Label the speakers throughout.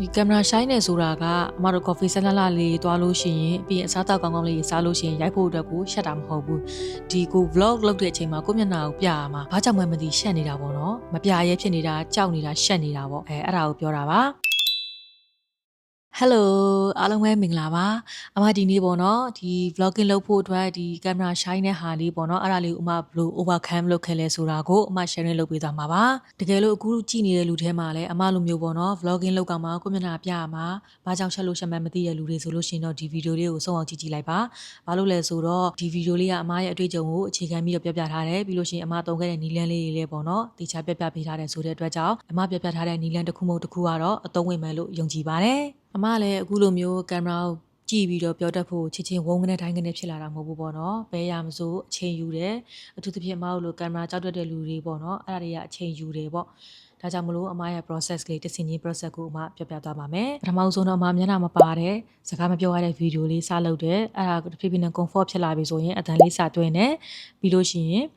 Speaker 1: ဒီကင်မရာရှိုင်းနေဆိုတာကအမတို့ coffee ဆလလာလေးတွားလို့ရှိရင်ပြီးရင်အစားအသောက်ကောင်းကောင်းလေးစားလို့ရှိရင်ရိုက်ဖို့အတွက်ကိုရှက်တာမဟုတ်ဘူးဒီကို vlog လုပ်တဲ့အချိန်မှာကိုယ့်မျက်နှာကိုပြရမှာဘာကြောင့်မှမသိရှက်နေတာပေါ့နော်မပြရဲဖြစ်နေတာကြောက်နေတာရှက်နေတာပေါ့အဲအဲ့ဒါကိုပြောတာပါ Hello အားလုံးပဲမင်္ဂလာပါအမဒီနေ့ပေါ့နော်ဒီ vlogging လုပ်ဖို့အတွက်ဒီကင်မရာရှိုင်းတဲ့ဟာလေးပေါ့နော်အဲ့ဒါလေးကိုအမဘယ်လို overcome လုပ်ခဲ့လဲဆိုတာကိုအမ sharing လုပ်ပေးသွားမှာပါတကယ်လို့အခုကြည့်နေတဲ့လူထဲမှာလည်းအမလိုမျိုးပေါ့နော် vlogging လုပ်ကမှကိုယ့်မျက်နှာပြရမှာဘာကြောင့်ချက်လို့ချက်မှန်းမသိတဲ့လူတွေဆိုလို့ရှိရင်တော့ဒီဗီဒီယိုလေးကိုဆုံးအောင်ကြည့်ကြည့်လိုက်ပါဘာလို့လဲဆိုတော့ဒီဗီဒီယိုလေးကအမရဲ့အတွေ့အကြုံကိုအခြေခံပြီးတော့ပြပြထားတယ်ပြီးလို့ရှိရင်အမတုံးခဲ့တဲ့နီလန်းလေးတွေလည်းပေါ့နော်တေချာပြပြပေးထားတယ်ဆိုတဲ့အတွက်ကြောင့်အမပြပြထားတဲ့နီလန်းတစ်ခုမဟုတ်တစ်ခုကတော့အသုံးဝင်မယ်လို့ယုံကြည်ပါတယ် အမလည်းအခုလိုမျိုးကင်မရာကိုကြည့်ပြီးတော့ပြောတတ်ဖို့ချစ်ချင်းဝုန်းကနေတိုင်းကနေဖြစ်လာတာမဟုတ်ဘူးပေါ့နော်ဘဲရမစိုးအချိန်ယူတယ်အထူးသဖြင့်အမတို့လိုကင်မရာကြောက်တတ်တဲ့လူတွေပေါ့နော်အဲ့ဒါတွေကအချိန်ယူတယ်ပေါ့ဒါကြောင့်မလို့အမရဲ့ process လေးတစ်စင်ချင်း process ကိုအမပြောပြသွားပါမယ်ပထမဆုံးတော့အမမျက်နှာမပါတဲ့စကားမပြောရတဲ့ဗီဒီယိုလေးစလုပ်တယ်အဲ့ဒါတဖြည်းဖြည်းနဲ့ comfort ဖြစ်လာပြီဆိုရင်အတန်လေးစတွင်းတယ်ပြီးလို့ရှိရင်အ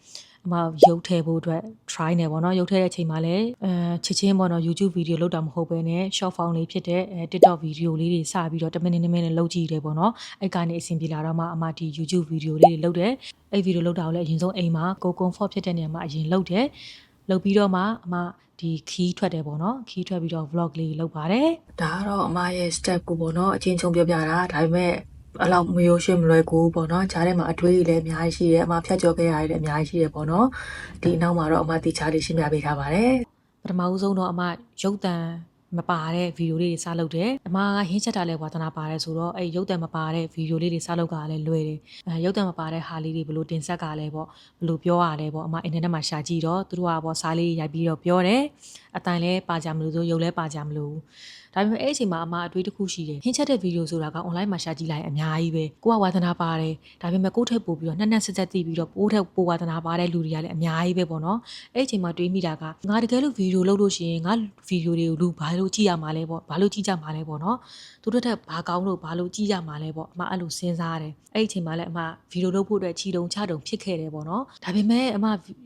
Speaker 1: မရုပ်ထည့်ဖို့အတွက် try နေပေါ့နော်ရုပ်ထည့်တဲ့အချိန်မှာလည်းအဲချစ်ချင်းပေါ့နော် YouTube video လောက်တာမဟုတ်ဘဲနဲ့ short form လေးဖြစ်တဲ့အဲ TikTok video လေးတွေစပြီးတော့10မိနစ်2မိနစ်လောက်ကြည့်တယ်ပေါ့နော်အဲ့ကနေအဆင်ပြေလာတော့မှအမဒီ YouTube video လေးတွေလုပ်တယ်အဲ့ video လုပ်တာကိုလည်းအရင်ဆုံးအိမ်မှာကို comfort ဖြစ်တဲ့နေရာမှာအရင်လုပ်တယ်လုပ်ပြီးတော့မှအမဒီခီးထွက်တယ်ပေါ့နော်ခီးထွက်ပြီးတော့ vlog လေးလုပ်ပါတယ်ဒါကတော့အမရဲ့ step ကိုပေါ့နော်အချင်းချင်းပြောပြတာဒါပေမဲ့ အဲ့လောက်မရိုးရွှေ့မလွယ်ကူဘူးပေါ့နော်ဂျားထဲမှာအတွေးကြီးလည်းအများကြီးရှိတယ်အမဖြတ်ကျော်ခဲ့ရတယ်လည်းအများကြီးရှိတယ်ပေါ့နော်ဒီအနောက်မှာတော့အမတီချာလေးရှင်းပြပေးထားပါတယ်ပထမဦးဆုံးတော့အမရုပ်တံ မပါတဲ့ဗီဒီယိုလေးတွေစလုပ်တယ်အမကဟင်းချက်တာလဲဝါသနာပါတယ်ဆိုတော့အဲ့ရုပ်တံမပါတဲ့ဗီဒီယိုလေးတွေစလုပ်ကလည်းလွယ်တယ်အဲရုပ်တံမပါတဲ့ဟာလေးတွေဘလို့တင်ဆက်ကလည်းပေါ့ဘလို့ပြောရလဲပေါ့အမအင်တာနက်မှာရှာကြည့်တော့သူတို့ကပေါ့စားလေးရိုက်ပြီးတော့ပြောတယ်အတိုင်လဲပါကြမလို့ဆိုရုပ်လဲပါကြမလို့ဒါပေမဲ့အဲ့အချိန်မှာအမအတွေးတစ်ခုရှိတယ်ဟင်းချက်တဲ့ဗီဒီယိုဆိုတာက online မှာရှာကြည့်လိုက်အများကြီးပဲကိုကဝါသနာပါတယ်ဒါပေမဲ့ကိုယ့်ထက်ပိုပြီးတော့နှက်နှက်ဆက်ဆက်သိပြီးတော့ပိုးထက်ပိုဝါသနာပါတဲ့လူတွေကလည်းအများကြီးပဲပေါ့နော်အဲ့အချိန်မှာတွေးမိတာကငါတကယ်လို့ဗီဒီယိုလုပ်လို့ရှိရင်ငါဗီဒီယိုတွေကိုလူဘာလို့ကြည့်ရမှာလဲပေါ့ဘာလို့ကြည့်ကြမှာလဲပေါ့နော်သူတို့ထက်ဘာကောင်းလို့ဘာလို့ကြည့်ကြမှာလဲပေါ့အမအဲ့လိုစဉ်းစားရတယ်အဲ့အချိန်မှာလည်းအမဗီဒီယိုလုပ်ဖို့အတွက်ချီတုံချတုံဖြစ်ခဲ့တယ်ပေါ့နော်ဒါပေမဲ့အမ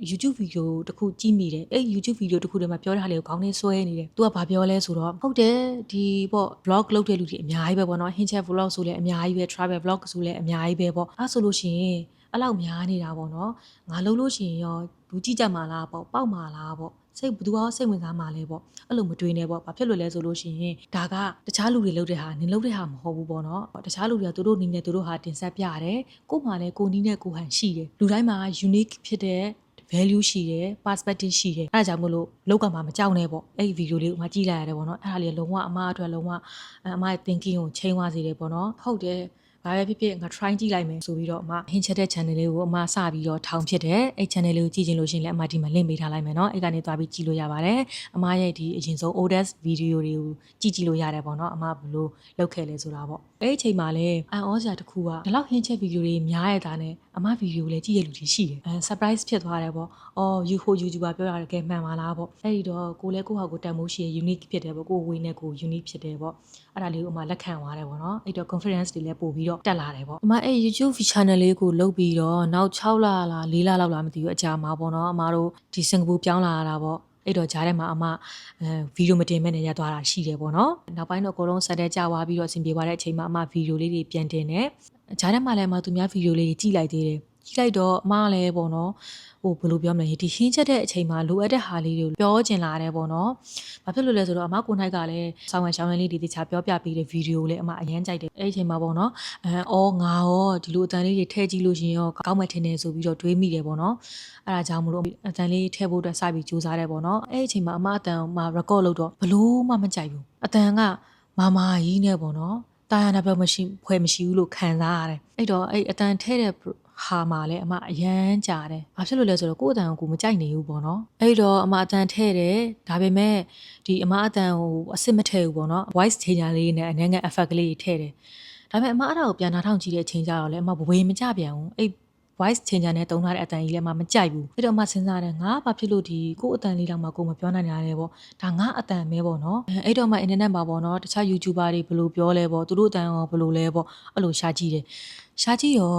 Speaker 1: YouTube ဗီဒီယိုတစ်ခုကြည့်မိတယ်အဲ့ YouTube ဗီဒီယိုတစ်ခုထဲမှာပြောတဲ့ဟာလေးကိုခေါင်းထဲဆွဲနေတယ်သူကဘာပြောလဲဆိုတော့ဟုတ်တယ်ဒီပေါ့ vlog လုပ်တဲ့လူတွေအများကြီးပဲပေါ့နော်ဟင်းချက် vlog ဆိုလည်းအများကြီးပဲ travel vlog ဆိုလည်းအများကြီးပဲပေါ့အဲ့ဆိုလို့ရှိရင်အဲ့လောက်များနေတာပေါ့နော်ငါလုပ်လို့ရှိရင်ရောလူကြည့်ကြမှာလားပေါ့ပေါက်မှာလားပေါ့ စိတ်ဘယ်သူကစိတ်ဝင်စားမှာလဲပေါ့အဲ့လိုမတွေးနဲ့ပေါ့ဘာဖြစ်လို့လဲဆိုလို့ရှိရင်ဒါကတခြားလူတွေလုပ်တဲ့ဟာနင်လုပ်တဲ့ဟာမဟုတ်ဘူးပေါ့နော်တခြားလူတွေကသူတို့နည်းနဲ့သူတို့ဟာတင်ဆက်ပြတယ်ကို့မှာလည်းကိုနီးနဲ့ကိုဟန်ရှိတယ်လူတိုင်းမှာ unique ဖြစ်တဲ့ value ရှိတယ် perspective ရှိတယ်အဲဒါကြောင့်မို့လို့လောက်ကမှမကြောက်နဲ့ပေါ့အဲ့ဒီ video လေးကိုမှကြည့်လိုက်ရတယ်ပေါ့နော်အဲ့ဒါလေးလုံးဝအမအတွက်လုံးဝအမရဲ့ thinking ကိုချိန်သွားစေတယ်ပေါ့နော်ဟုတ်တယ် ဘာပဲဖြစ်ဖြစ်ငါ try ကြည့်လိုက်မယ်ဆိုပြီးတော့အမဟင်းချက်တဲ့ channel လေးကိုအမစပြီးတော့ထောင်ဖြစ်တယ်အဲ့ channel လေးကိုကြည့်ချင်လို့ရှိရင်လည်းအမဒီမှာ link ပေးထားလိုက်မယ်เนาะအဲ့ကနေသွားပြီးကြည့်လို့ရပါတယ်အမရဲ့ဒီအရင်ဆုံး oldest video တွေကိုကြည့်ကြည့်လို့ရတယ်ပေါ့เนาะအမဘယ်လိုလုပ်ခဲ့လဲဆိုတာပေါ့အဲ့ဒီအချိန်မှာလည်းအန်အောစရာတစ်ခုကဒီလောက်ဟင်းချက် video တွေများရတာနဲ့အမ video လည်းကြည့်ရလူတွေရှိတယ်အဲ surprise ဖြစ်သွားတယ်ပေါ့အော် you ho YouTuber ပြောရတယ်ကဲမှန်ပါလားပေါ့အဲ့ဒီတော့ကိုလည်းကိုဟာကိုတန်မိုးရှိရ unique ဖြစ်တယ်ပေါ့ကိုဝေးနဲ့ကို unique ဖြစ်တယ်ပေါ့အဲ့ဒါလေးကိုအမလက်ခံသွားတယ်ပေါ့နော်အဲ့တော့ conference တွေလည်းပို့ပြီး တော့တက်လာတယ်ပေါ့အမအဲ့ YouTube channel လေးကိုလုပ်ပြီးတော့နောက်6လလား4လလောက်လားမသိဘူးအကြာမှာပေါ့နော်အမတို့ဒီစင်ကာပူပြောင်းလာရတာပေါ့အဲ့တော့ဂျားထဲမှာအမအဲဗီဒီယိုမတင်မဲ့နေရသွားတာရှိတယ်ပေါ့နော်နောက်ပိုင်းတော့အကုန်လုံးဆက်တဲ့ကြာသွားပြီးတော့အဆင်ပြေသွားတဲ့အချိန်မှာအမဗီဒီယိုလေးတွေပြန်တင်တယ်ဂျားထဲမှာလည်းအမသူများဗီဒီယိုလေးတွေကြည့်လိုက်သေးတယ်ကြည့်လိုက်တော့အမလည်းပေါ့နော် ဟိုဘယ်လိုပြောမလဲဒီရှင်းချက်တဲ့အချိန်မှာလိုအပ်တဲ့ဟာလေးတွေကိုပြောကျင်လာတယ်ပေါ့နော်။ဘာဖြစ်လို့လဲဆိုတော့အမကိုနိုင်ကလည်းဆောင်းဝယ်ရှောင်းရင်းလေးတွေတခြားပြောပြပေးတဲ့ဗီဒီယိုလေးအမအရန်ကြိုက်တယ်။အဲ့ဒီအချိန်မှာပေါ့နော်။အဲအော်ငါရောဒီလိုအတန်လေးတွေထည့်ကြည့်လို့ရှင်ရောကောင်းမှထင်တယ်ဆိုပြီးတော့တွေးမိတယ်ပေါ့နော်။အဲ့ဒါကြောင့်မလို့အတန်လေးထည့်ဖို့အတွက်စပြီးစူးစမ်းတယ်ပေါ့နော်။အဲ့ဒီအချိန်မှာအမအတန်မှာ record လုပ်တော့ဘလို့မှမကြိုက်ဘူး။အတန်ကမာမာကြီးနဲ့ပေါ့နော်။တာယာနာဘယ်မရှိဖွဲမရှိဘူးလို့ခံစားရတယ်။အဲ့တော့အဲ့အတန်ထဲတဲ့ ဟာမှာလည်းအမအရန်ကြာတယ်။ဘာဖြစ်လို့လဲဆိုတော့ကိုယ့်အတန်ကိုမကြိုက်နေဘူးပေါ့နော်။အဲ့တော့အမအတန်ထဲတယ်ဒါပေမဲ့ဒီအမအတန်ကိုအစ်စ်မထဲဘူးပေါ့နော်။ voice changer လေးနဲ့အနေငယ် effect ကလေးထဲတယ်။ဒါပေမဲ့အမအဲ့ဒါကိုပြန်နားထောင်ကြည့်တဲ့အချိန်ကျတော့လည်းအမဝေမကြပြန်ဘူး။အဲ့ voice changer နဲ့တုံးထားတဲ့အတန်ကြီးလည်းမမကြိုက်ဘူးအဲ့တော့မှစဉ်းစားတယ်ငါဘာဖြစ်လို့ဒီကို့အတန်လေးတော့မှကိုမပြောနိုင်တာလဲပေါ့ဒါငါအတန်ပဲပေါ့နော်အဲ့တော့မှ internet မှာပေါ့နော်တခြား YouTuber တွေဘယ်လိုပြောလဲပေါ့သူတို့အတန်ရောဘယ်လိုလဲပေါ့အဲ့လိုရှာကြည့်တယ်ရှာကြည့်ရော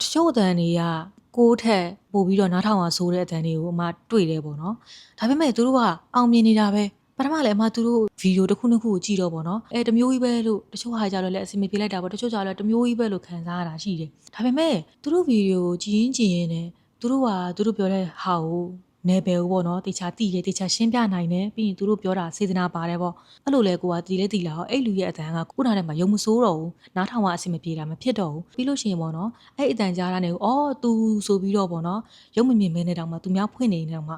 Speaker 1: တချို့အတန်တွေကကိုထက်ပို့ပြီးတော့နားထောင်အောင်ဆိုတဲ့အတန်တွေကိုအမတွေ့တယ်ပေါ့နော်ဒါပေမဲ့သူတို့ကအောင်မြင်နေတာပဲပထမလည်းအမသူတို့ဗီဒီယိုတစ်ခုနှစ်ခုကိုကြည့်တော့ပေါ့နော်အဲတမျိုးကြီးပဲလို့တချို့ဟာကြတော့လည်းအဆင်မပြေလိုက်တာပေါ့တချို့ကြတော့လည်းတမျိုးကြီးပဲလို့ခံစားရတာရှိတယ်ဒါပေမဲ့သူတို့ဗီဒီယိုကိုကြည့်ရင်ကြည့်ရင်ねသူတို့ကသူတို့ပြောတဲ့ဟာကို နေပယ်ဘူးပေါ့နော်တေချာတိတယ်တေချာရှင်းပြနိုင်တယ်ပြီးရင်သူတို့ပြောတာစေတနာပါတယ်ပေါ့အဲ့လိုလဲကိုကတီလဲတီလာဟောအဲ့လူရဲ့အတန်ကကိုနားထဲမှာယုံမစိုးတော့ဘူးနားထောင်ကအဆင်မပြေတာမဖြစ်တော့ဘူးပြီးလို့ရှိရင်ပေါ့နော်အဲ့အတန်ကြားတာနေကိုအော်သူဆိုပြီးတော့ပေါ့နော်ယုံမမြင်မဲနေတောင်မှသူများဖွင့်နေနေတောင်မှ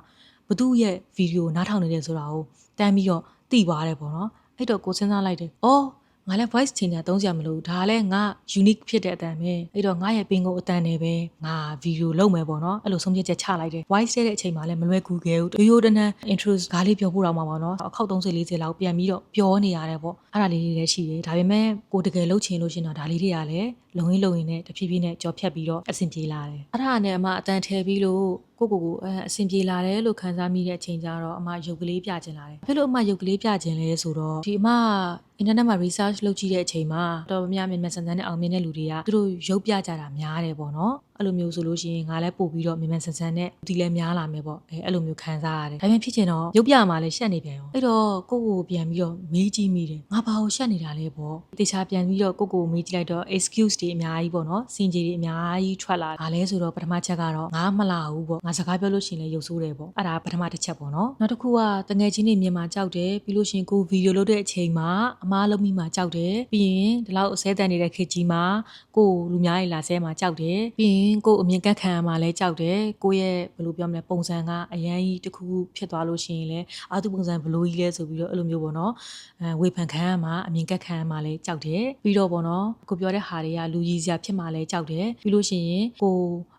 Speaker 1: ဘသူရဲ့ဗီဒီယိုနားထောင်နေတယ်ဆိုတာကိုတန်းပြီးတော့သိသွားတယ်ပေါ့နော်အဲ့တော့ကိုစဉ်းစားလိုက်တယ်အော် ငါလည်း voice changer သုံးစရာမလိုဒါလည်းငါ unique ဖြစ်တဲ့အတန်ပဲအဲ့တော့ငါရဲ့ပင်ကိုအတန်နဲ့ပဲငါဗီဒီယိုလုပ်မယ်ပေါ့နော်အဲ့လိုဆုံးဖြတ်ချက်ချလိုက်တယ် voice တဲ့အချိန်မှာလည်းမလွယ်ကူခဲ့ဘူးရိုးရိုးတန်းတန်း intro ကားလေးပြောဖို့တော့မှာပေါ့နော်အခောက်30 40လောက်ပြန်ပြီးတော့ပြောနေရတယ်ပေါ့အဲ့ဒါလေးတွေလည်းရှိတယ်ဒါပေမဲ့ကိုတကယ်လုပ်ချင်လို့ရှင်တော့ဒါလေးတွေကလည်း လုံရင်းလုံရင်းနဲ့တဖြည်းဖြည်းနဲ့ကြော်ဖြတ်ပြီးတော့အဆင်ပြေလာတယ်အဲ့ဒါနဲ့အမအတန်ထည့်ပြီးလို့ကိုကိုကိုအဲအဆင်ပြေလာတယ်လို့ခံစားမိတဲ့အချိန်ကျတော့အမရုပ်ကလေးပြချင်လာတယ်။ဘာလို့အမရုပ်ကလေးပြချင်လဲဆိုတော့ဒီအမအင်တာနက်မှာ research လုပ်ကြည့်တဲ့အချိန်မှာတော်တော်များများမြန်မြန်ဆန်ဆန်နဲ့အောင်မြင်တဲ့လူတွေကသူတို့ရုပ်ပြကြတာများတယ်ပေါ့နော်။အဲ့လိုမျိုးဆိုလို့ရှိရင်ငါလည်းပို့ပြီးတော့မြန်မြန်ဆန်ဆန်နဲ့ဒီလည်းများလာမယ်ပေါ့။အဲအဲ့လိုမျိုးခံစားရတယ်။ဒါပေမဲ့ဖြစ်ချင်တော့ရုပ်ပြမှာလည်းရှက်နေပြန်ရော။အဲ့တော့ကိုကိုပြန်ပြီးတော့မေးကြည့်မိတယ်။ငါဘာကိုရှက်နေတာလဲပေါ့။တေချာပြန်ပြီးတော့ကိုကိုမေးကြည့်လိုက်တော့ excuse တွေအများကြီးပေါ့နော်။စင်ကြီးတွေအများကြီးထွက်လာ။ဒါလဲဆိုတော့ပထမချက်ကတော့ငါမလာဘူးပေါ့။ငါစကားပြောလို့ရှိရင်လည်းရုပ်ဆိုးတယ်ပေါ့။အဲ့ဒါပထမတစ်ချက်ပေါ့နော်။နောက်တစ်ခုကတငယ်ချင်းတွေမြန်မာကြောက်တယ်ပြီးလို့ရှိရင်ကိုဗီဒီယိုလုပ်တဲ့အချိန်မှာအမားလုံးမိမှာကြောက်တယ်ပြီးရင်ဒီလောက်အစဲတန်နေတဲ့ခေတ်ကြီးမှာကိုလူများတွေလာဆဲမှာကြောက်တယ်ပြီးရင်ကိုအမြင်ကတ်ခံရမှာလည်းကြောက်တယ်ကိုရဲ့ဘယ်လိုပြောမလဲပုံစံကအရန်ကြီးတစ်ခုခုဖြစ်သွားလို့ရှိရင်လည်းအာသူပုံစံဘယ်လိုကြီးလဲဆိုပြီးတော့အဲ့လိုမျိုးပေါ့နော်အဲဝေဖန်ခံရမှာအမြင်ကတ်ခံရမှာလည်းကြောက်တယ်ပြီးတော့ပေါ့နော်ကိုပြောတဲ့ဟာတွေကလူကြီးစရာဖြစ်မှာလည်းကြောက်တယ်ပြီးလို့ရှိရင်ကို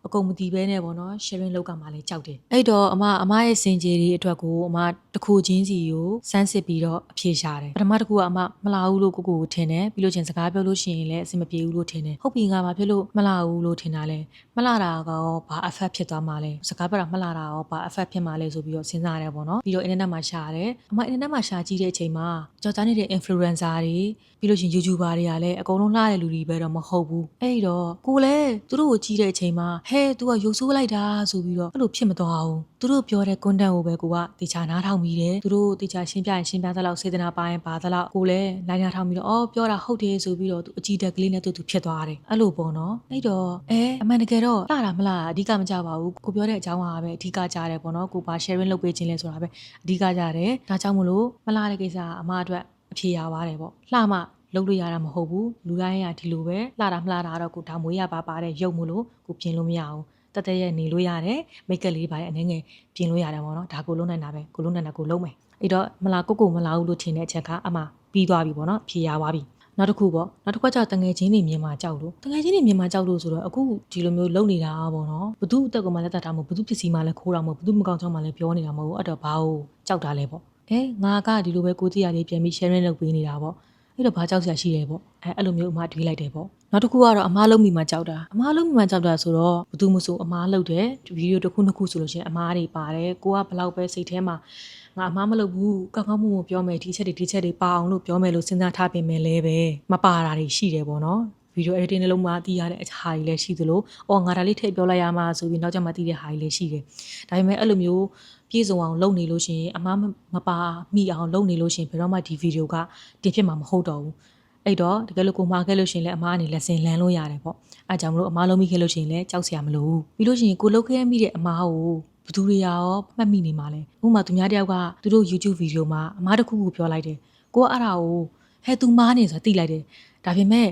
Speaker 1: အကုန်မတီးပဲနဲ့ပေါ့နော် sharing လောက်ကမှလည်းကြောက်တယ်အဲ့တော့အမအမရဲ့စင်ကြေတွေအတွက်ကိုအမတစ်ခုချင်းစီကိုစမ်းစစ်ပြီးတော့အဖြေရှာတယ်ပထမတစ်ခုကအမမလာဘူးလို့ကိုကိုကိုထင်တယ်ပြီးလို့ချင်းစကားပြောလို့ရှိရင်လည်းအဆင်မပြေဘူးလို့ထင်တယ်ဟုတ်ပြီငါဘာဖြစ်လို့မလာဘူးလို့ထင်တာလဲမလာတာကရောဘာ effect ဖြစ်သွားမှာလဲစကားပြောတာမလာတာရောဘာ effect ဖြစ်မှာလဲဆိုပြီးတော့စဉ်းစားရတယ်ပေါ့နော်ပြီးတော့ internet မှာရှာတယ်အမ internet မှာရှာကြည့်တဲ့အချိန်မှာကြော်ကြားနေတဲ့ influencer တွေပြီးလို့ချင်း YouTuber တွေကလည်းအကုန်လုံးလှတဲ့လူတွေပဲတော့မဟုတ်ဘူးအဲ့တော့ကိုလည်းသူတို့ကိုကြည့်တဲ့အချိန်မှာဟဲ तू ကရုပ်ဆိုးလိုက်တာဆိုပြီးတော့အဲ့လိုဖြစ်မသွားဘူးသူတို့ပြောတဲ့ content ကိုပဲကိုကတေချာနားထောင်ပြီးတယ်သူတို့တေချာရှင်းပြရင်ရှင်းပြသလောက်စေတနာပါရင်ပါသလောက်ကိုလည်းနိုင်နားထောင်ပြီးတော့အော်ပြောတာဟုတ်တယ်ဆိုပြီးတော့သူအကြည့်တက်ကလေးနဲ့သူသူဖြစ်သွားတယ်အဲ့လိုပေါ့နော်အဲ့တော့အဲအမှန်တကယ်တော့လှတာမလားအဓိကမကြပါဘူးကိုပြောတဲ့အကြောင်းဟာပဲအဓိကကြတယ်ပေါ့နော်ကိုပါ sharing လုပ်ပေးခြင်းလဲဆိုတာပဲအဓိကကြတယ်ဒါကြောင့်မလို့မလှတဲ့ကိစ္စကအမအတွက်အဖြေရပါတယ်ပေါ့လှမှ လုပ်လို့ရတာမဟုတ်ဘူးလူတိုင်းကဒီလိုပဲလှတာမလှတာတော့ကိုဒါမွေးရပါပါတဲ့ရုပ်မလို့ကိုပြင်လို့မရအောင်တတရဲ့နေလို့ရတယ်မိတ်ကပ်လေးပါအနေငယ်ပြင်လို့ရတယ်ပေါ့နော်ဒါကိုလုံးနိုင်တာပဲကိုလုံးနိုင်တာကိုလုံးမယ်အဲ့တော့မလာကိုကိုမလာဘူးလို့ထင်တဲ့အချက်ကအမှပြီးသွားပြီပေါ့နော်ဖြေရသွားပြီနောက်တစ်ခုပေါ့နောက်တစ်ခါကျတငယ်ချင်းတွေမြန်မာကြောက်လို့တငယ်ချင်းတွေမြန်မာကြောက်လို့ဆိုတော့အခုဒီလိုမျိုးလုံနေတာပေါ့နော်ဘသူအသက်ကိုမှလက်သက်တာမဟုတ်ဘသူပစ္စည်းမှလည်းခိုးတာမဟုတ်ဘသူမကောင်းချောင်းမှလည်းပြောနေတာမဟုတ်အဲ့တော့ဘာလို့ကြောက်တာလဲပေါ့အဲငါကဒီလိုပဲကိုကြည့်ရလေးပြန်ပြီး sharing လုပ်ပေးနေတာပေါ့ အဲ့တော့ဘာကြောက်စရာရှိလဲပေါ့အဲအဲ့လိုမျိုးအမတွေးလိုက်တယ်ပေါ့နောက်တစ်ခုကတော့အမားလုံးမိမှကြောက်တာအမားလုံးမိမှကြောက်တာဆိုတော့ဘသူမဆိုအမားလုပ်တယ်ဗီဒီယိုတစ်ခုနှစ်ခုဆိုလို့ရှိရင်အမားတွေပါတယ်ကိုကဘလောက်ပဲစိတ်ထဲမှာငါအမားမလုပ်ဘူးကောင်းကောင်းမွန်မွန်ပြောမယ်ဒီချက်တွေဒီချက်တွေပါအောင်လို့ပြောမယ်လို့စဉ်းစားထားပြင်မယ်လဲပဲမပါတာတွေရှိတယ်ပေါ့နော်ဗီဒီယို editing နဲ့လုံးမသိရတဲ့အဟာတွေလည်းရှိသလိုအော်ငါဒါလေးထည့်ပြောလိုက်ရမှာဆိုပြီးနောက်ကျမှသိတဲ့ဟာတွေလည်းရှိတယ်ဒါပေမဲ့အဲ့လိုမျိုး ပြည့်စုံအောင်လုပ်နေလို့ရှိရင်အမားမပါမိအောင်လုပ်နေလို့ရှိရင်ဘယ်တော့မှဒီဗီဒီယိုကတင်ဖြစ်မှာမဟုတ်တော့ဘူးအဲ့တော့တကယ်လို့ကိုမှားခဲ့လို့ရှိရင်လည်းအမားအနေလက်စင်လန်းလို့ရတယ်ပေါ့အဲကြောင့်မလို့အမားလုံးမိခဲ့လို့ရှိရင်လည်းကြောက်စရာမလိုဘူးပြီးလို့ရှိရင်ကိုလုတ်ခဲ့မိတဲ့အမားကိုဘသူတွေရောမှတ်မိနေမှာလဲဥပမာသူများတယောက်ကသူတို့ YouTube ဗီဒီယိုမှာအမားတစ်ခုခုပြောလိုက်တယ်ကိုကအဲ့ဒါကိုဟဲ့ तू မားနေဆိုတာသိလိုက်တယ်ဒါပေမဲ့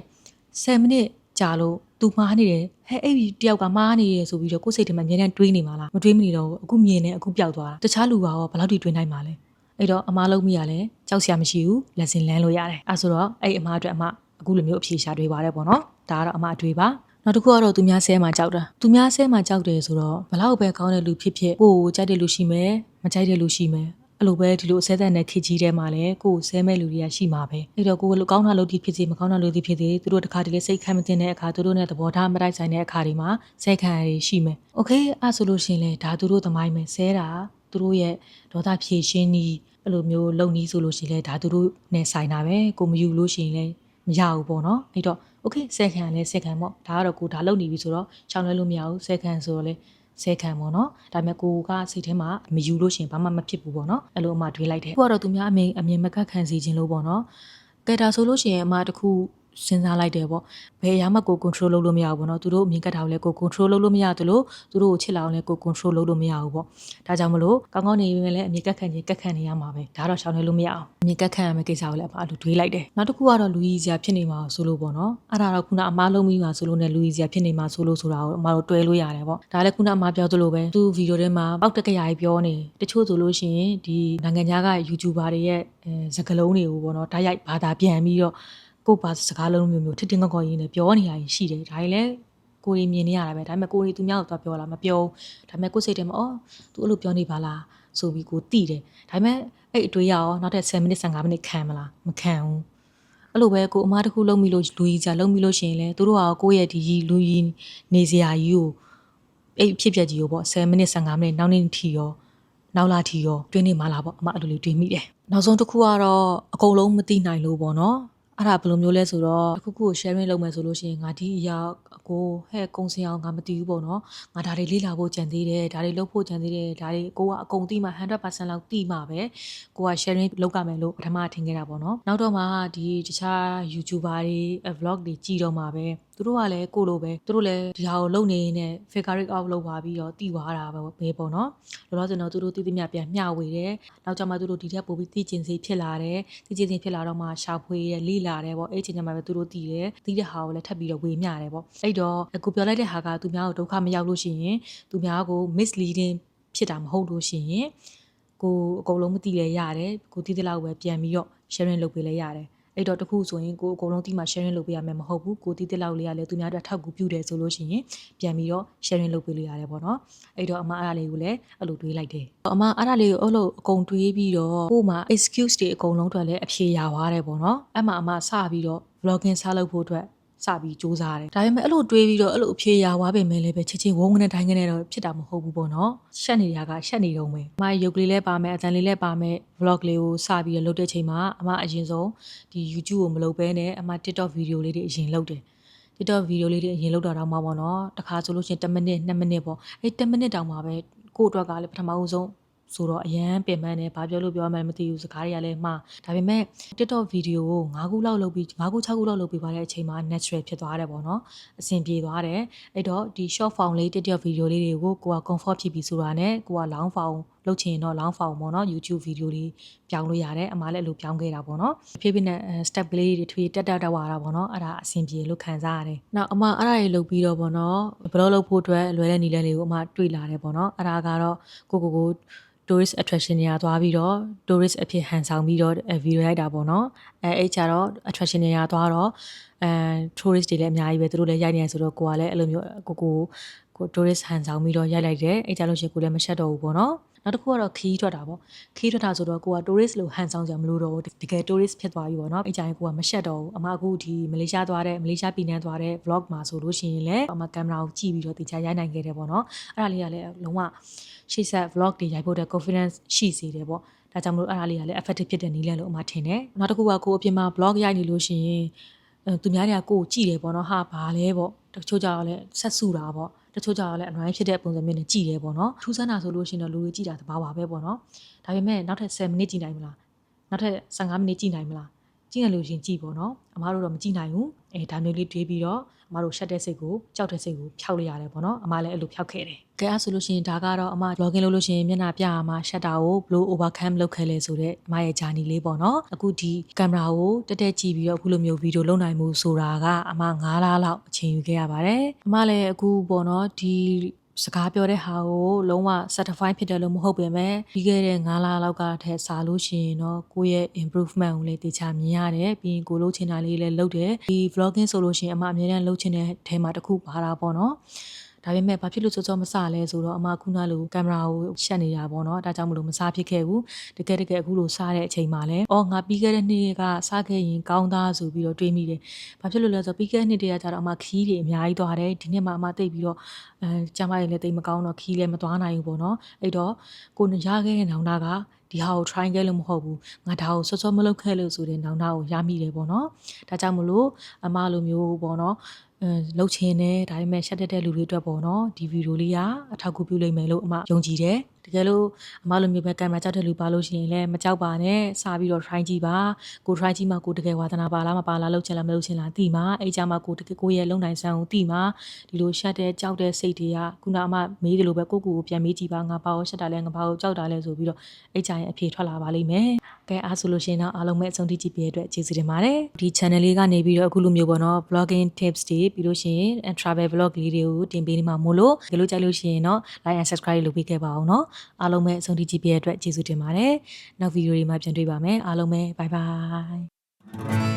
Speaker 1: 10မိနစ်ကြာလို့ तू မားနေတယ် ဟဲ့အဲ့ဒီတယောက်ကမားနေတယ်ဆိုပြီးတော့ကိုယ်စိတ်ထဲမှာအများနဲ့တွေးနေမှာလားမတွေးမနေတော့ဘူးအခုမြင်နေအခုပျောက်သွားတာတခြားလူကရောဘယ်လောက်ထိတွေးနိုင်မှာလဲအဲ့တော့အမားလုံးမိရလဲကြောက်စရာမရှိဘူးလက်စင်လန်းလို့ရတယ်အဲဆိုတော့အဲ့အမားအတွက်အမအခုလိုမျိုးအဖြေရှာတွေးပါတယ်ပေါ့နော်ဒါကတော့အမအတွေးပါနောက်တစ်ခုကတော့သူများဆဲမှာကြောက်တာသူများဆဲမှာကြောက်တယ်ဆိုတော့ဘလောက်ပဲကောင်းတဲ့လူဖြစ်ဖြစ်ကိုကိုကြိုက်တဲ့လူရှိမယ်မကြိုက်တဲ့လူရှိမယ် အဲ့လိုပဲဒီလိုအစဲသက်နဲ့ခေကြီးထဲမှာလည်းကိုယ်ဆဲမဲ့လူတွေကရှိမှာပဲအဲ့တော့ကိုယ်ကကောင်းတာလုပ်သည်ဖြစ်စေမကောင်းတာလုပ်သည်ဖြစ်စေသူတို့တခါတလေစိတ်ခံမတင်တဲ့အခါသူတို့နဲ့သဘောထားမတိုက်ဆိုင်တဲ့အခါတွေမှာဆဲခံရတွေရှိမယ်။ Okay အဲ့ဆိုလို့ရှိရင်လည်းဒါသူတို့သမိုင်းမယ်ဆဲတာသူတို့ရဲ့ဒေါသဖြည့်ရှင်းနီးအဲ့လိုမျိုးလုပ်နီးဆိုလို့ရှိရင်လည်းဒါသူတို့နဲ့ဆိုင်တာပဲကိုမယူလို့ရှိရင်လည်းမရဘူးပေါ့နော်အဲ့တော့ okay ဆဲခံလဲဆဲခံပေါ့ဒါကတော့ကိုဒါလုပ်နေပြီဆိုတော့ချောင်းလဲလို့မရဘူးဆဲခံဆိုတော့လဲ ဆဲခံပေါ့နော်ဒါပေမဲ့ကိုကစိတ်ထဲမှာမယူလို့ရှရင်ဘာမှမဖြစ်ဘူးပေါ့နော်အဲ့လိုအမတွေးလိုက်တယ်ခုကတော့သူများအမြင်အမြင်မကတ်ခံစီခြင်းလို့ပေါ့နော်ကဲဒါဆိုလို့ရှိရင်အမတခု စဉ်းစားလိုက်တယ်ပေါ့ဘယ်အရာမှကို control လုပ်လို့မရဘူးပေါ့နော်သူတို့အမြင်ကတ်ထားကိုလည်းကို control လုပ်လို့မရသလိုသူတို့ကိုချစ်လာအောင်လည်းကို control လုပ်လို့မရဘူးပေါ့ဒါကြောင့်မလို့ကောင်းကောင်းနေရင်လည်းအမြင်ကတ်ခံခြင်းကတ်ခံနေရမှာပဲဒါတော့ရှောင်နေလို့မရအောင်အမြင်ကတ်ခံရမယ့်ကိစ္စကိုလည်းအမအလိုတွေးလိုက်တယ်နောက်တစ်ခုကတော့လူကြီးစရာဖြစ်နေမှာဆိုလို့ပေါ့နော်အဲ့ဒါတော့ခုနအမားလုံးပြီးမှာဆိုလို့နဲ့လူကြီးစရာဖြစ်နေမှာဆိုလို့ဆိုတာကိုအမတို့တွဲလို့ရတယ်ပေါ့ဒါလည်းခုနအမပြောသလိုပဲသူဗီဒီယိုထဲမှာပောက်တက်ကရာကြီးပြောနေတချို့ဆိုလို့ရှိရင်ဒီနိုင်ငံခြားက YouTuber တွေရဲ့အဲစကားလုံးတွေကိုပေါ့နော်ဓာတ်ရိုက်ဘာသာပြန်ပြီးတော့ ကိုယ့်ဘာစကားလုံးမျိုးမျိုးထစ်တင်ကောက်ကောက်ရင်းနဲ့ပြောနေရရင်ရှိတယ်ဒါတွေလည်းကိုရီမြင်နေရတာပဲဒါပေမဲ့ကိုရီသူများကိုသွားပြောလာမပြောဘူးဒါပေမဲ့ကိုယ်စိတ်ထဲမှာအော်သူအဲ့လိုပြောနေပါလားဆိုပြီးကိုတိတယ်ဒါပေမဲ့အဲ့အတွေ့ရအောင်နောက်ထပ်10မိနစ်15မိနစ်ခံမလားမခံဘူးအဲ့လိုပဲကိုအမားတစ်ခုလုံးပြီးလို့လူကြီးကြလုံးပြီးလို့ရှိရင်လေသူတို့ကကိုယ့်ရဲ့ဒီလူကြီးနေစရာကြီးကိုအဲ့ဖြစ်ပျက်ကြီးကိုပေါ့10မိနစ်15မိနစ်နောက်နေ့ထီရောနောက်လာထီရောတွင်းနေမှလာပေါ့အမအဲ့လိုလေးတွေးမိတယ်နောက်ဆုံးတစ်ခုကတော့အကုန်လုံးမသိနိုင်လို့ပေါ့နော် အဲ့ဒါဘယ်လိုမျိုးလဲဆိုတော့တစ်ခုခုကို sharing လုပ်မယ်ဆိုလို့ရှိရင်ငါဒီအရာကိုဟဲ့ကုံစင်အောင်ငါမသိဘူးပေါ့နော်ငါဒါတွေလေ့လာဖို့ကြံသေးတယ်ဒါတွေလုပ်ဖို့ကြံသေးတယ်ဒါတွေကိုကအကုန်သိမှ100%လောက်သိမှပဲကိုက sharing လုပ်ကြမယ်လို့ပထမထင်ခဲ့တာပေါ့နော်နောက်တော့မှဒီတခြား YouTuber တွေ vlog တွေကြည့်တော့မှပဲ သူတို့ကလည်းကိုလိုပဲသူတို့လည်းဒီဟာကိုလုပ်နေနေ figure out လုပ်ပါပြီးတော့တည်သွားတာပဲပဲပေါ့နော်လောလောဆယ်တော့သူတို့တည်တည်မြပြန်မျှဝေတယ်နောက်ကြမှာသူတို့ဒီထက်ပိုပြီးတည်ကျင်စီဖြစ်လာတယ်တည်ကျင်စီဖြစ်လာတော့မှရှာဖွေရလေ့လာတယ်ပေါ့အဲ့ချိန်ကျမှပဲသူတို့တည်တယ်တည်တဲ့ဟာကိုလည်းထပ်ပြီးတော့ဝေမျှတယ်ပေါ့အဲ့တော့အခုပြောလိုက်တဲ့ဟာကသူများကိုဒုက္ခမရောက်လို့ရှိရင်သူများကို misleading ဖြစ်တာမဟုတ်လို့ရှိရင်ကိုအကုန်လုံးမသိလဲရတယ်ကိုတည်တဲ့လောက်ပဲပြန်ပြီးတော့ sharing လုပ်ပေးလဲရတယ် အဲ့တော့တခုဆိုရင်ကိုအကုန်လုံးဒီမှာ sharing လုပ်ပေးရမယ်မဟုတ်ဘူးကိုတီးတစ်လောက်လေးကလည်းသူများတို့ထောက်ကူပြုတယ်ဆိုလို့ရှိရင်ပြန်ပြီးတော့ sharing လုပ်ပေးလို့ရတယ်ပေါ့နော်အဲ့တော့အမအဲ့ဒါလေးကိုလည်းအဲ့လိုတွေးလိုက်တယ်အမအဲ့ဒါလေးကိုအဲ့လိုအကုန်တွေးပြီးတော့ကို့မှာ excuse တွေအကုန်လုံးအတွက်လည်းအဖြေရသွားတယ်ပေါ့နော်အဲ့မှာအမစပြီးတော့ vlogging စလုပ်ဖို့အတွက် စပြီးစူးစမ်းတယ်ဒါပေမဲ့အဲ့လိုတွေးပြီးတော့အဲ့လိုအဖြေရသွားပေမဲ့လည်းပဲချစ်ချင်းဝုန်းကနေတိုင်းကနေတော့ဖြစ်တာမဟုတ်ဘူးပေါ့နော်ရှက်နေရကရှက်နေတော့မယ်အမရုပ်ကလေးလည်းပါမယ်အတန်လေးလည်းပါမယ် vlog လေးကိုစပြီးတော့လုပ်တဲ့ချိန်မှာအမအရင်ဆုံးဒီ YouTube ကိုမလုပ်ဘဲနဲ့အမ TikTok video လေးတွေအရင်လုပ်တယ် TikTok video လေးတွေအရင်လုပ်တာတော့မှပေါ့နော်တခါဆိုလို့ရှိရင်10မိနစ်2မိနစ်ပေါ့အဲ့10မိနစ်တောင်မှပဲကို့အတွက်ကလည်းပထမဦးဆုံး ဆိုတော့အရန်ပင်ပန်းတယ်ဘာပြောလို့ပြောမှန်းမသိဘူးစကားတွေကလည်းမှားဒါပေမဲ့ TikTok video ကို9ခုလောက်လုပ်ပြီး9ခု6ခုလောက်လုပ်ပြီးပါတဲ့အချိန်မှာ natural ဖြစ်သွားတယ်ပေါ့နော်အဆင်ပြေသွားတယ်အဲ့တော့ဒီ short form လေး TikTok video လေးတွေကိုကိုက comfort ဖြစ်ပြီးဆိုတာနဲ့ကိုက long form လုပ်ချင်တော့ long form ပေါ့နော် YouTube video လေးပြောင်းလို့ရတယ်အမားလည်းအဲ့လိုပြောင်းခဲ့တာပေါ့နော်ဖြည်းဖြည်းနဲ့ step ကလေးတွေထွေတက်တက်တက်ဝါတာပေါ့နော်အဲ့ဒါအဆင်ပြေလို့ခံစားရတယ်နောက်အမအဲ့ဒါတွေလုပ်ပြီးတော့ပေါ့နော်ဘယ်လိုလုပ်ဖို့အတွက်လွယ်တဲ့နည်းလမ်းလေးကိုအမတွေ့လာတယ်ပေါ့နော်အဲ့ဒါကတော့ကိုကိုကို tourist attraction တွေကသွားပြီးတော့ tourist အဖြစ်ဟန်ဆောင်ပြီးတော့ဗီဒီယိုရိုက်တာပေါ့နော်အဲအဲ့ချာတော့ attraction တွေကသွားတော့အဲ tourist တွေလည်းအများကြီးပဲသူတို့လည်းရိုက်နေရဆိုတော့ကိုကလည်းအဲ့လိုမျိုးကိုကိုကို tourist ဟန်ဆောင်ပြီးတော့ရိုက်လိုက်တယ်အဲ့ကြလို့ရှိရင်ကိုလည်းမရှက်တော့ဘူးပေါ့နော် နောက်တစ်ခုကတော့ခီးထွက်တာပေါ့ခီးထွက်တာဆိုတော့ကိုက tourist လို့ဟန်ဆောင်ကြမလို့တော့ဘူးတကယ် tourist ဖြစ်သွားပြီပေါ့နော်အဲ့ကြရင်ကိုကမရှက်တော့ဘူးအမအခုဒီမလေးရှားသွားတဲ့မလေးရှားပြည်နယ်သွားတဲ့ vlog မှာဆိုလို့ရှိရင်လည်းအမကင်မရာကိုကြည့်ပြီးတော့တခြားရိုက်နိုင်ခဲ့တယ်ပေါ့နော်အဲ့ဒါလေးကလည်းလုံးဝရှေ့ဆက် vlog တွေရိုက်ဖို့တဲ့ confidence ရှိစေတယ်ပေါ့ဒါကြောင့်မလို့အဲ့ဒါလေးကလည်း effective ဖြစ်တဲ့နည်းလမ်းလို့အမထင်တယ်နောက်တစ်ခုကကိုအပြင်မှာ blog ရိုက်နေလို့ရှိရင်သူများတွေကကိုကိုကြည့်တယ်ပေါ့နော်ဟာဘာလဲပေါ့တချို့ကြတော့လည်းဆက်စုတာပေါ့ တချို့ကြတော့လည်းအနိုင်ဖြစ်တဲ့ပုံစံမျိုးနဲ့ကြည်တယ်ပေါ့နော်ထူးဆန်းတာဆိုလို့ရှိရင်တော့လူတွေကြည်တာတဘာပါပဲပေါ့နော်ဒါပေမဲ့နောက်ထပ်10မိနစ်ကြည်နိုင်မလားနောက်ထပ်15မိနစ်ကြည်နိုင်မလား ကြည့်ရလို့ရှင်ကြည်ပေါ့နော်အမားတို့တော့မကြည့်နိုင်ဘူးအဲဒါမျိုးလေးတွေးပြီးတော့အမားတို့ရှက်တဲ့စိတ်ကိုကြောက်တဲ့စိတ်ကိုဖျောက်လိုက်ရတယ်ပေါ့နော်အမားလည်းအဲ့လိုဖျောက်ခဲ့တယ်ကဲအဲ့ဆိုလို့ရှိရင်ဒါကတော့အမ login လုပ်လို့ရှိရင်မျက်နှာပြရမှာ shutter ကို blow overcam လုပ်ခဲ့လဲဆိုတော့အမရဲ့ journey လေးပေါ့နော်အခုဒီကင်မရာကိုတက်တက်ကြည့်ပြီးတော့အခုလိုမျိုးဗီဒီယိုလုပ်နိုင်မှုဆိုတာကအမ9လလောက်အချိန်ယူခဲ့ရပါတယ်အမလည်းအခုပေါ့နော်ဒီ စကားပြောတဲ့ဟာကိုလုံးဝ certify ဖြစ်တယ်လို့မဟုတ်ပေမဲ့ပြီးခဲ့တဲ့9လလောက်ကထက်စားလို့ရှိရင်တော့ကိုယ့်ရဲ့ improvement ကိုလည်းတေချာမြင်ရတယ်ပြီးရင်ကိုလုပ်ချင်တာလေးလည်းလုပ်တယ်ဒီ vlogging ဆိုလို့ရှိရင်အမအများနဲ့လုပ်ချင်တဲ့ထဲမှာတစ်ခုပါတာပေါ့နော် ဒါပေမဲ့ဘာဖြစ်လို့စောစောမစလဲဆိုတော့အမခုနလိုကင်မရာကိုရှက်နေတာပေါ့နော်ဒါကြောင့်မလို့မစဖြစ်ခဲ့ဘူးတကယ်တကယ်အခုလိုစတဲ့အချိန်မှာလဲအော်ငါပြီးခဲ့တဲ့နေ့ကစခဲ့ရင်ကောင်းသားဆိုပြီးတော့တွေးမိတယ်ဘာဖြစ်လို့လဲဆိုတော့ပြီးခဲ့တဲ့နေ့တည်းကကျတော့အမခီးတွေအများကြီးသွားတယ်ဒီနေ့မှအမသိပြီးတော့အဲကျမရဲ့လည်းတိတ်မကောင်းတော့ခီးလည်းမသွားနိုင်ဘူးပေါ့နော်အဲ့တော့ကိုရခဲ့တဲ့နောင်တာက ဒီဟာကို try ခဲ့လို့မဟုတ်ဘူးငါဒါကိုစောစောမလုပ်ခဲ့လို့ဆိုတဲ့နောင်နာကိုရမိတယ်ပေါ့နော်ဒါကြောင့်မလို့အမလိုမျိုးပေါ့နော်အဲလှုပ်ချင်တယ်ဒါပေမဲ့ရှက်တက်တဲ့လူတွေအတွက်ပေါ့နော်ဒီဗီဒီယိုလေးကအထောက်အကူပြုလိမ့်မယ်လို့အမယုံကြည်တယ် တကယ်လို့အမလိုမျိုးပဲကင်မရာကြောက်တဲ့လူပါလို့ရှိရင်လည်းမကြောက်ပါနဲ့စပြီးတော့ try ကြည့်ပါကို try ကြည့်မှကိုတကယ်ဝါသနာပါလားမပါလားလောက်ချင်လားမလောက်ချင်လားသိမှာအဲ့ကြမှာကိုတကယ်ကိုရဲ့လုံနိုင်ဆန်းကိုသိမှာဒီလိုရှက်တဲ့ကြောက်တဲ့စိတ်တွေကခုနအမမေးတယ်လို့ပဲကိုကိုကိုပြန်မေးကြည့်ပါငါပါရောရှက်တာလဲငါပါရောကြောက်တာလဲဆိုပြီးတော့အဲ့ကြရင်အဖြေထွက်လာပါလိမ့်မယ်ကဲအားဆိုလို့ရှိရင်တော့အားလုံးပဲအဆုံးထိကြည့်ပြရတဲ့အတွက်ကျေးဇူးတင်ပါတယ်ဒီ channel လေးကနေပြီးတော့အခုလိုမျိုးပေါ့နော် blogging tips တွေပြီးလို့ရှိရင် travel vlog လေးတွေကိုတင်ပေးနေမှာမို့လို့ဒီလိုကြိုက်လို့ရှိရင်တော့ like and subscribe လုပ်ပေးခဲ့ပါအောင်နော်အားလုံးပဲအဆုံးထိကြည့်ပြတဲ့အတွက်ကျေးဇူးတင်ပါတယ်နောက်ဗီဒီယိုတွေမှာပြန်တွေ့ပါမယ်အားလုံးပဲ bye bye